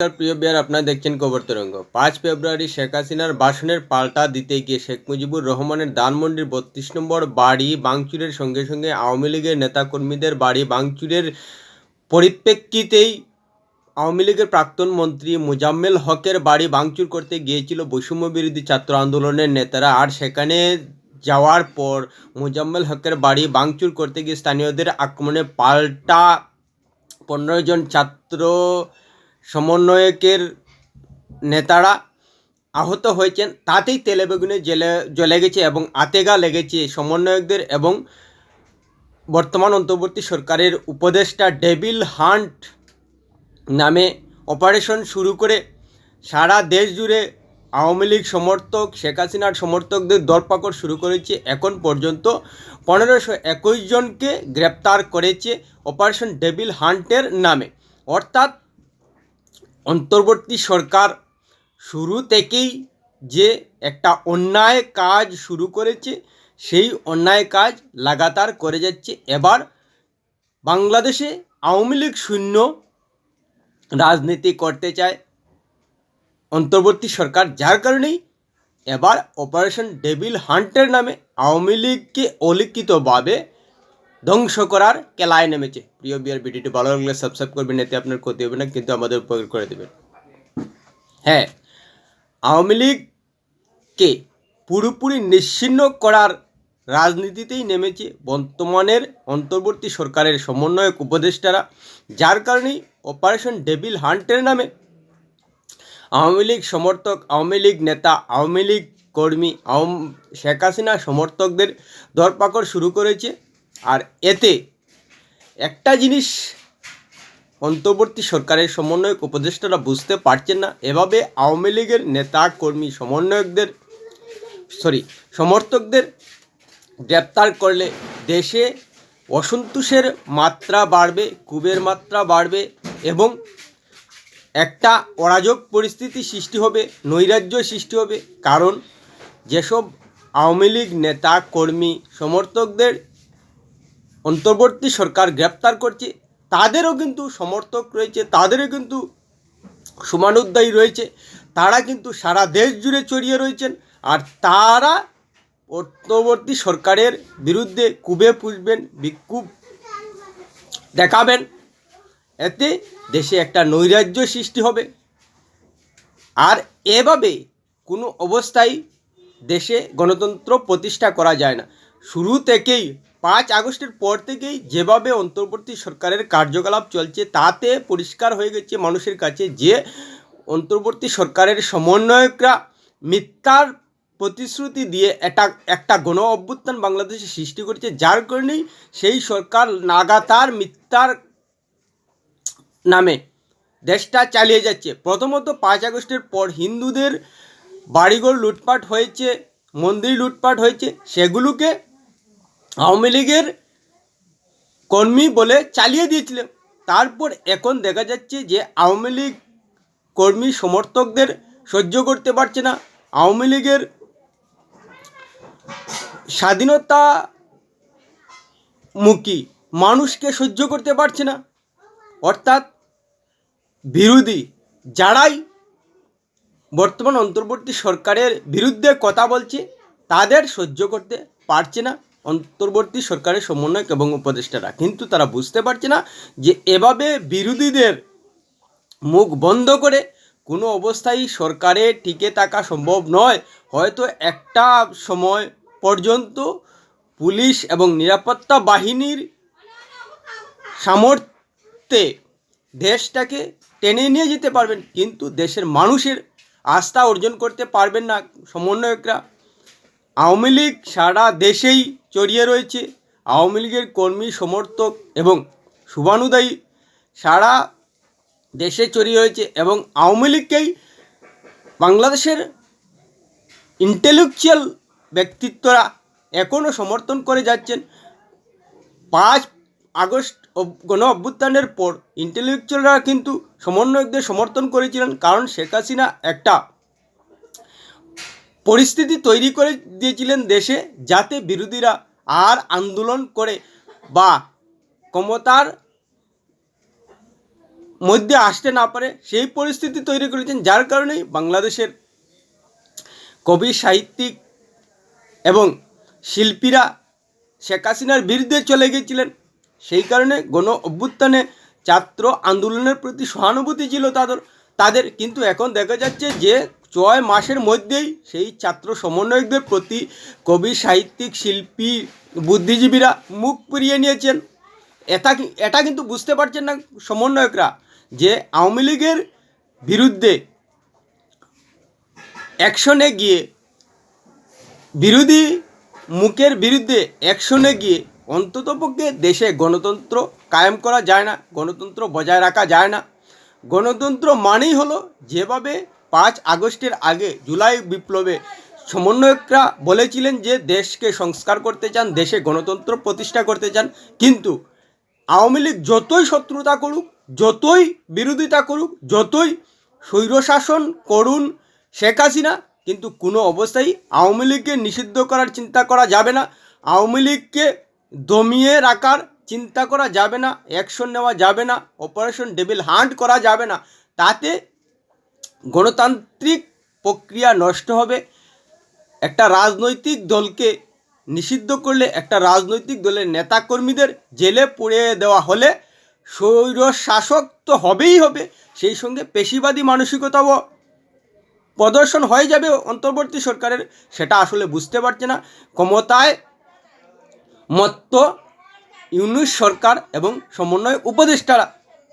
নমস্কার, প্রিয় বিয়ার, আপনারা দেখছেন খবর তরঙ্গ। পাঁচ ফেব্রুয়ারি শেখ হাসিনার ভাষণের পাল্টা দিতে গিয়ে শেখ মুজিবুর রহমানের ধানমন্ডির বত্রিশ নম্বর বাড়ি ভাঙচুরের সঙ্গে সঙ্গে আওয়ামী লীগের নেতাকর্মীদের বাড়ি ভাঙচুরের পরিপ্রেক্ষিতেই আওয়ামী লীগের প্রাক্তন মন্ত্রী মুজাম্মেল হকের বাড়ি ভাঙচুর করতে গিয়েছিল বৈষম্য বিরোধী ছাত্র আন্দোলনের নেতারা। আর সেখানে যাওয়ার পর মুজাম্মেল হকের বাড়ি ভাঙচুর করতে গিয়ে স্থানীয়দের আক্রমণে পাল্টা পনেরো জন ছাত্র সমন্বয়কের নেতারা আহত হয়েছেন। তাতেই তেলে বেগুনে জেলে, জ্বলে গেছে এবং আতেগা লেগেছে সমন্বয়কদের এবং বর্তমান অন্তর্বর্তী সরকারের উপদেষ্টা ডেভিল হান্ট নামে অপারেশন শুরু করে সারা দেশ জুড়ে আওয়ামী লীগ সমর্থক, শেখ হাসিনার সমর্থকদের দরপাকড় শুরু করেছে। এখন পর্যন্ত পনেরোশো একুশ জনকে গ্রেপ্তার করেছে অপারেশন ডেভিল হান্টের নামে। অর্থাৎ অন্তর্বর্তী সরকার শুরু থেকেই যে একটা অন্যায় কাজ শুরু করেছে, সেই অন্যায় কাজ লাগাতার করে যাচ্ছে। এবার বাংলাদেশে আওয়ামী লীগ শূন্য রাজনীতি করতে চায় অন্তর্বর্তী সরকার, যার কারণেই এবার অপারেশন ডেভিল হান্টের নামে আওয়ামী লীগকে অলিখিতভাবে ধ্বংস করার কেলায় নেমেছে। প্রিয় বিয়ার ভিডিওটি ভালো লাগলে সাবস্ক্রাইব করবেন, এতে আপনার ক্ষতি হবে না, কিন্তু আমাদের উপকার করে দেবেন হ্যাঁ আওয়ামী লীগকে পুরোপুরি নিশ্চিহ্ন করার রাজনীতিতেই নেমেছে বর্তমানের অন্তর্বর্তী সরকারের সমন্বয়ক উপদেষ্টারা, যার কারণেই অপারেশন ডেভিল হান্টের নামে আওয়ামী লীগ সমর্থক, আওয়ামী লীগ নেতা, আওয়ামী লীগ কর্মী, আওয়াম শেখ হাসিনা সমর্থকদের ধরপাকড় শুরু করেছে। আর এতে একটা জিনিস অন্তর্বর্তী সরকারের সমন্বয়ক উপদেষ্টারা বুঝতে পারছেন না, এভাবে আওয়ামী লীগের নেতা, কর্মী, সমন্বয়কদের সরি সমর্থকদের গ্রেপ্তার করলে দেশে অসন্তোষের মাত্রা বাড়বে কুবের মাত্রা বাড়বে এবং একটা অরাজক পরিস্থিতি সৃষ্টি হবে, নৈরাজ্য সৃষ্টি হবে। কারণ যেসব আওয়ামী লীগ নেতা, কর্মী, সমর্থকদের অন্তর্বর্তী সরকার গ্রেপ্তার করছে, তাদেরও কিন্তু সমর্থক রয়েছে, তাদেরও কিন্তু সমানুদ্দায়ী রয়েছে, তারা কিন্তু সারা দেশ জুড়ে ছড়িয়ে রয়েছেন, আর তারা অন্তর্বর্তী সরকারের বিরুদ্ধে কুবে পুষবেন, বিক্ষোভ দেখাবেন। এতে দেশে একটা নৈরাজ্য সৃষ্টি হবে। আর এভাবে কোনো অবস্থায় দেশে গণতন্ত্র প্রতিষ্ঠা করা যায় না। শুরু থেকেই পাঁচ আগস্টের পর থেকেই যেভাবে অন্তর্বর্তী সরকারের কার্যকলাপ চলছে, তাতে পরিষ্কার হয়ে গেছে মানুষের কাছে যে অন্তর্বর্তী সরকারের সমন্বয়করা মিথ্যার প্রতিশ্রুতি দিয়ে একটা একটা গণ অভ্যুত্থান বাংলাদেশে সৃষ্টি করেছে, যার কারণেই সেই সরকার লাগাতার মিথ্যার নামে দেশটা চালিয়ে যাচ্ছে। প্রথমত পাঁচ আগস্টের পর হিন্দুদের বাড়িঘর লুটপাট হয়েছে, মন্দির লুটপাট হয়েছে, সেগুলোকে আওয়ামী লীগের কর্মী বলে চালিয়ে দিয়েছিলেন। তারপর এখন দেখা যাচ্ছে যে আওয়ামী লীগ কর্মী সমর্থকদের সহ্য করতে পারছে না। আওয়ামী লীগের স্বাধীনতা মুখী মানুষকে সহ্য করতে পারছে না। অর্থাৎ বিরোধী যারাই বর্তমান অন্তর্বর্তী সরকারের বিরুদ্ধে কথা বলছে, তাদের সহ্য করতে পারছে না। অন্তর্বর্তী সরকারের সমন্বয়ক এবং উপদেষ্টারা। কিন্তু তারা বুঝতে পারছে না যে এভাবে বিরোধীদের মুখ বন্ধ করে কোনো অবস্থায় সরকারে টিকে থাকা সম্ভব নয়। হয়তো একটা সময় পর্যন্ত পুলিশ এবং নিরাপত্তা বাহিনীর সামর্থ্যে দেশটাকে টেনে নিয়ে যেতে পারবেন, কিন্তু দেশের মানুষের আস্থা অর্জন করতে পারবেন না। সমন্বয়করা আওয়ামী লীগ সারা দেশেই ছড়িয়ে রয়েছে। আওয়ামী লীগের কর্মী, সমর্থক এবং শুভানুদায়ী সারা দেশে ছড়িয়ে রয়েছে এবং আওয়ামী লীগকেই বাংলাদেশের ইন্টেলেকচুয়াল ব্যক্তিত্বরা এখনও সমর্থন করে যাচ্ছেন। পাঁচ আগস্ট গণ অভ্যুত্থানের পর ইন্টেলেকচুয়ালরা কিন্তু সমন্বয়কদের সমর্থন করেছিলেন, কারণ শেখ হাসিনা একটা পরিস্থিতি তৈরি করে দিয়েছিলেন দেশে যাতে বিরোধীরা আর আন্দোলন করে বা ক্ষমতার মধ্যে আসতে না পারে, সেই পরিস্থিতি তৈরি করেছেন যার কারণেই বাংলাদেশের কবি, সাহিত্যিক এবং শিল্পীরা শেখ হাসিনার বিরুদ্ধে চলে গিয়েছিলেন। সেই কারণে গণ অভ্যুত্থানে ছাত্র আন্দোলনের প্রতি সহানুভূতি ছিল তাদের তাদের। কিন্তু এখন দেখা যাচ্ছে যে ছয় মাসের মধ্যেই সেই ছাত্র সমন্বয়কদের প্রতি কবি, সাহিত্যিক, শিল্পী, বুদ্ধিজীবীরা মুখ পুড়িয়ে নিয়েছেন। এটা এটা কিন্তু বুঝতে পারছেন না সমন্বয়করা যে আওয়ামী লীগের বিরুদ্ধে অ্যাকশনে গিয়ে, বিরোধী মুখের বিরুদ্ধে অ্যাকশনে গিয়ে অন্ততপক্ষে দেশে গণতন্ত্র কায়েম করা যায় না, গণতন্ত্র বজায় রাখা যায় না। গণতন্ত্র মানেই হলো যেভাবে পাঁচ আগস্টের আগে জুলাই বিপ্লবে সমন্বয়করা বলেছিলেন যে দেশকে সংস্কার করতে চান, দেশে গণতন্ত্র প্রতিষ্ঠা করতে চান, কিন্তু আওয়ামী লীগ যতই শত্রুতা করুক, যতই বিরোধিতা করুক, যতই স্বৈরশাসন করুন শেখ হাসিনা, কিন্তু কোনো অবস্থায় আওয়ামী লীগকে নিষিদ্ধ করার চিন্তা করা যাবে না। আওয়ামী লীগকে দমিয়ে রাখার চিন্তা করা যাবে না, অ্যাকশন নেওয়া যাবে না, অপারেশন ডেবিল হান্ট করা যাবে না। তাতে গণতান্ত্রিক প্রক্রিয়া নষ্ট হবে। একটা রাজনৈতিক দলকে নিষিদ্ধ করলে একটা রাজনৈতিক দলের নেতাকর্মীদের জেলে পুড়িয়ে দেওয়া হলে স্বৈর শাসক তো হবেই হবে। সেই সঙ্গে পেশিবাদী মানসিকতাও প্রদর্শন হয়ে যাবে অন্তর্বর্তী সরকারের, সেটা আসলে বুঝতে পারছে না। ক্ষমতায় মত্ত ইউনুস সরকার এবং সমন্বয় উপদেষ্টারা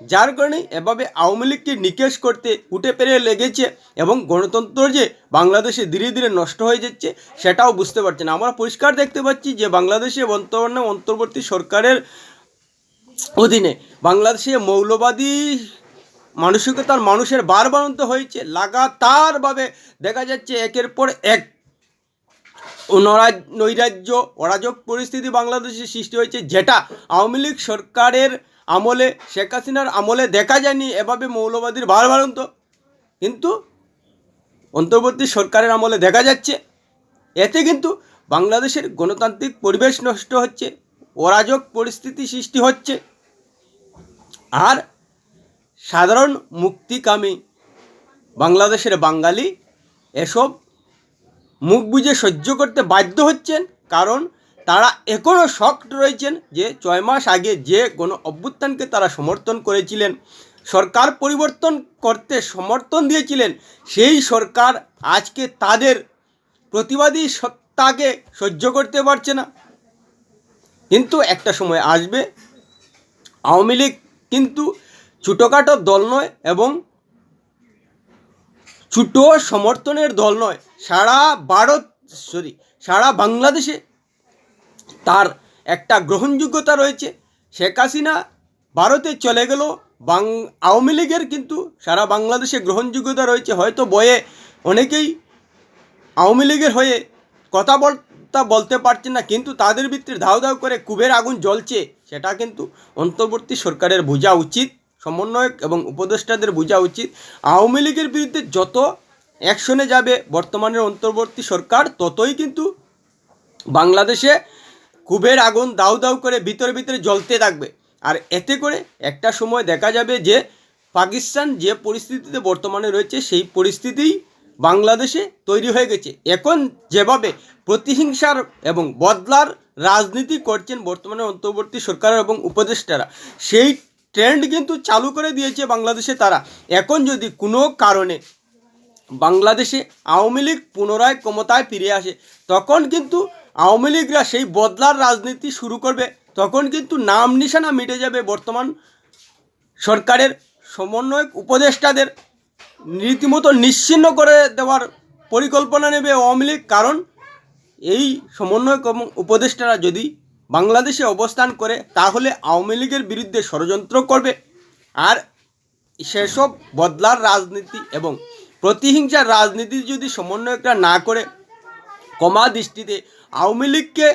যার কারণে এভাবে আওয়ামী লীগকে নিকেশ করতে উঠে পেরে লেগেছে এবং গণতন্ত্র যে বাংলাদেশে ধীরে ধীরে নষ্ট হয়ে যাচ্ছে, সেটাও বুঝতে পারছে না আমরা পরিষ্কার দেখতে পাচ্ছি যে বাংলাদেশে বর্তমানে অন্তর্বর্তী সরকারের অধীনে বাংলাদেশে মৌলবাদী মানসিকতার মানুষের বারবারন্ত হয়েছে। লাগাতারভাবে দেখা যাচ্ছে একের পর এক নরাজ নৈরাজ্য, অরাজক পরিস্থিতি বাংলাদেশে সৃষ্টি হয়েছে, যেটা আওয়ামী লীগ সরকারের আমলে, শেখ হাসিনার আমলে দেখা যায়নি, এভাবে মৌলবাদীর বারবারন্ত কিন্তু অন্তর্বর্তী সরকারের আমলে দেখা যাচ্ছে। এতে কিন্তু বাংলাদেশের গণতান্ত্রিক পরিবেশ নষ্ট হচ্ছে, অরাজক পরিস্থিতি সৃষ্টি হচ্ছে। আর সাধারণ মুক্তিকামী বাংলাদেশের বাঙালি এসব মুখ বুঝে সহ্য করতে বাধ্য হচ্ছেন, কারণ তারা এখনও শক্ট রয়েছেন যে ছয় মাস আগে যে কোনো অভ্যুত্থানকে তারা সমর্থন করেছিলেন, সরকার পরিবর্তন করতে সমর্থন দিয়েছিলেন, সেই সরকার আজকে তাদের প্রতিবাদী সত্তাকে সহ্য করতে পারছে না। কিন্তু একটা সময় আসবে, আওয়ামী লীগ কিন্তু ছোটোখাটো দল নয় এবং ছোটো সমর্থনের দল নয়, সারা ভারত সরি সারা বাংলাদেশে তার একটা গ্রহণযোগ্যতা রয়েছে। শেখ হাসিনা ভারতে চলে গেল। বাং, আওয়ামী লীগের কিন্তু সারা বাংলাদেশে গ্রহণযোগ্যতা রয়েছে। হয়তো বয়ে অনেকেই আওয়ামী লীগের হয়ে কথা বলতা বলতে পারছে না, কিন্তু তাদের ভিতরে ধাও ধাও করে কুবের আগুন জ্বলছে, সেটা কিন্তু অন্তর্বর্তী সরকারের বোঝা উচিত, সমন্বয়ক এবং উপদেষ্টাদের বোঝা উচিত। আওয়ামী লীগের বিরুদ্ধে যত অ্যাকশনে যাবে বর্তমানের অন্তর্বর্তী সরকার, ততই কিন্তু বাংলাদেশে কুবের আগুন দাউ দাউ করে ভিতরে ভিতরে জ্বলতে থাকবে। আর এতে করে একটা সময় দেখা যাবে যে পাকিস্তান যে পরিস্থিতিতে বর্তমানে রয়েছে, সেই পরিস্থিতিই বাংলাদেশে তৈরি হয়ে গেছে। এখন যেভাবে প্রতিহিংসার এবং বদলার রাজনীতি করছেন বর্তমানে অন্তর্বর্তী সরকার এবং উপদেষ্টারা, সেই ট্রেন্ড কিন্তু চালু করে দিয়েছে বাংলাদেশে তারা। এখন যদি কোনো কারণে বাংলাদেশে আওয়ামী লীগ পুনরায় ক্ষমতায় ফিরে আসে, তখন কিন্তু আওয়ামী লীগরা সেই বদলার রাজনীতি শুরু করবে, তখন কিন্তু নাম নিশানা মিটে যাবে বর্তমান সরকারের সমন্বয়ক উপদেষ্টাদের। রীতিমতো নিশ্চিন্ন করে দেওয়ার পরিকল্পনা নেবে আওয়ামী লীগ, কারণ এই সমন্বয়ক এবং উপদেষ্টারা যদি বাংলাদেশে অবস্থান করে, তাহলে আওয়ামী লীগের বিরুদ্ধে ষড়যন্ত্র করবে। আর সেসব বদলার রাজনীতি এবং প্রতিহিংসার রাজনীতি যদি সমন্বয়করা না করে কমা দৃষ্টিতে আওয়ামী লীগকে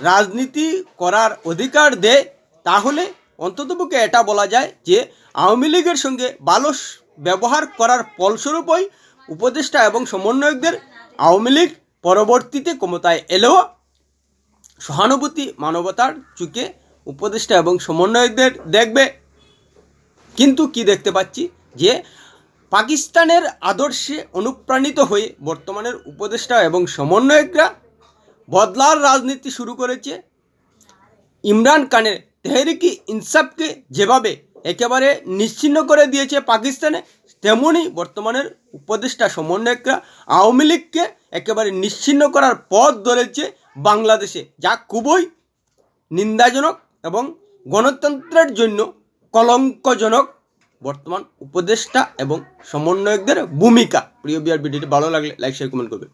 রাজনীতি করার অধিকার দেয় তাহলে অন্ততপক্ষে এটা বলা যায় যে আওয়ামী লীগের সঙ্গে ভালো ব্যবহার করার ফলস্বরূপই উপদেষ্টা এবং সমন্বয়কদের আওয়ামী লীগ পরবর্তীতে ক্ষমতায় এলেও সহানুভূতি, মানবতার চুকে উপদেষ্টা এবং সমন্বয়কদের দেখবে। কিন্তু কি দেখতে পাচ্ছি? যে পাকিস্তানের আদর্শে অনুপ্রাণিত হয়ে বর্তমানের উপদেষ্টা এবং সমন্বয়করা বদলার রাজনীতি শুরু করেছে। ইমরান খানের তেহরিকি ইনসাফকে যেভাবে একেবারে নিশ্চিহ্ন করে দিয়েছে পাকিস্তানে তেমনই বর্তমানের উপদেষ্টা সমন্বয়করা আওয়ামী লীগকে একেবারে নিশ্চিহ্ন করার পথ ধরেছে বাংলাদেশে, যা খুবই নিন্দাজনক এবং গণতন্ত্রের জন্য কলঙ্কজনক। বর্তমান উপদেষ্টা এবং সমন্বয়কদের ভূমিকা। প্রিয় বিয়ার ভিডিওটি ভালো লাগলে লাইক শেয়ার কমেন্ট করবে।